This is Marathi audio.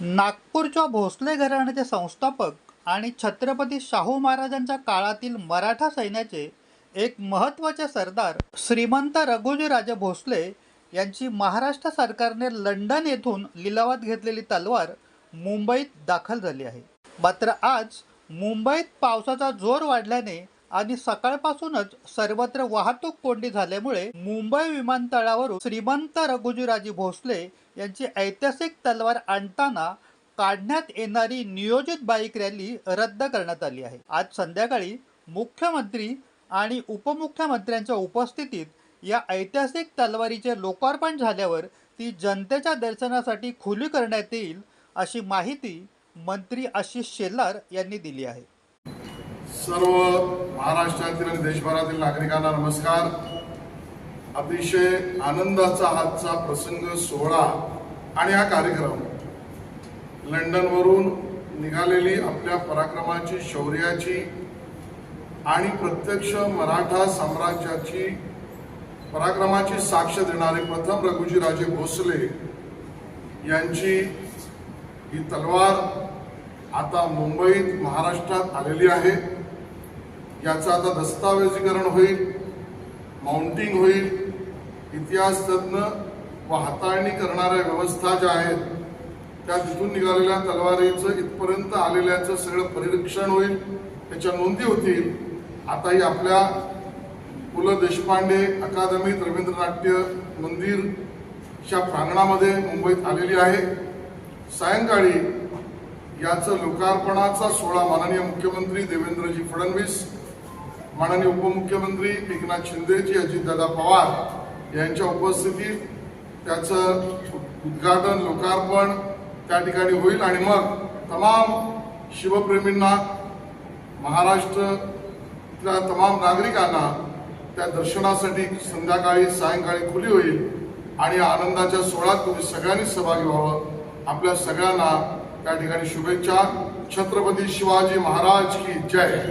नागपूरच्या भोसले घराण्याचे संस्थापक आणि छत्रपती शाहू महाराजांच्या काळातील मराठा सैन्याचे एक महत्त्वाचे सरदार श्रीमंत रघुजीराजे भोसले यांची महाराष्ट्र सरकारने लंडन येथून लिलावात घेतलेली तलवार मुंबईत दाखल झाली आहे. मात्र आज मुंबईत पावसाचा जोर वाढल्याने आणि सकाळपासूनच सर्वत्र वाहतूक कोंडी झाल्यामुळे मुंबई विमानतळावरून श्रीमंत रघुजीराजी भोसले यांची ऐतिहासिक तलवार आणताना काढण्यात येणारी नियोजित बाईक रॅली रद्द करण्यात आली आहे. आज संध्याकाळी मुख्यमंत्री आणि उपमुख्यमंत्र्यांच्या उपस्थितीत या ऐतिहासिक तलवारीचे लोकार्पण झाल्यावर ती जनतेच्या दर्शनासाठी खुली करण्यात येईल अशी माहिती मंत्री आशिष शेलार यांनी दिली आहे. सर्व महाराष्ट्रातील आणि देशभरातील नागरिकांना नमस्कार. अतिशय आनंदाचा हातचा प्रसंग सोहळा आणि हा कार्यक्रम लंडनवरून निघालेली आपल्या पराक्रमाची शौर्याची आणि प्रत्यक्ष मराठा साम्राज्याची पराक्रमाची साक्ष देणारे प्रथम रघुजीराजे भोसले यांची ही तलवार आता मुंबईत महाराष्ट्रात आलेली आहे. याचं आता दस्तावेजीकरण होईल माउंटिंग होईल. इतिहास तज्ज्ञ व हाताळणी करणाऱ्या व्यवस्था ज्या आहेत त्या तिथून निघालेल्या तलवारीचं इथपर्यंत आलेल्याचं सगळं परिरक्षण होईल त्याच्या नोंदी होतील. आताही आपल्या पु ल देशपांडे अकादमीत रवींद्रनाट्य मंदिरच्या प्रांगणामध्ये मुंबईत आलेली आहे. सायंकाळी याचं लोकार्पणाचा सोहळा माननीय मुख्यमंत्री देवेंद्रजी फडणवीस माननीय उपमुख्यमंत्री एकनाथ शिंदेजी अजितदादा पवार यांच्या उपस्थितीत त्याचं उद्घाटन लोकार्पण त्या ठिकाणी होईल आणि मग तमाम शिवप्रेमींना महाराष्ट्रातल्या तमाम नागरिकांना त्या दर्शनासाठी संध्याकाळी सायंकाळी खुली होईल आणि आनंदाच्या सोहळ्यात तुम्ही सगळ्यांनी सहभागी व्हावं. आपल्या सगळ्यांना त्या ठिकाणी शुभेच्छा. छत्रपती शिवाजी महाराज की जय.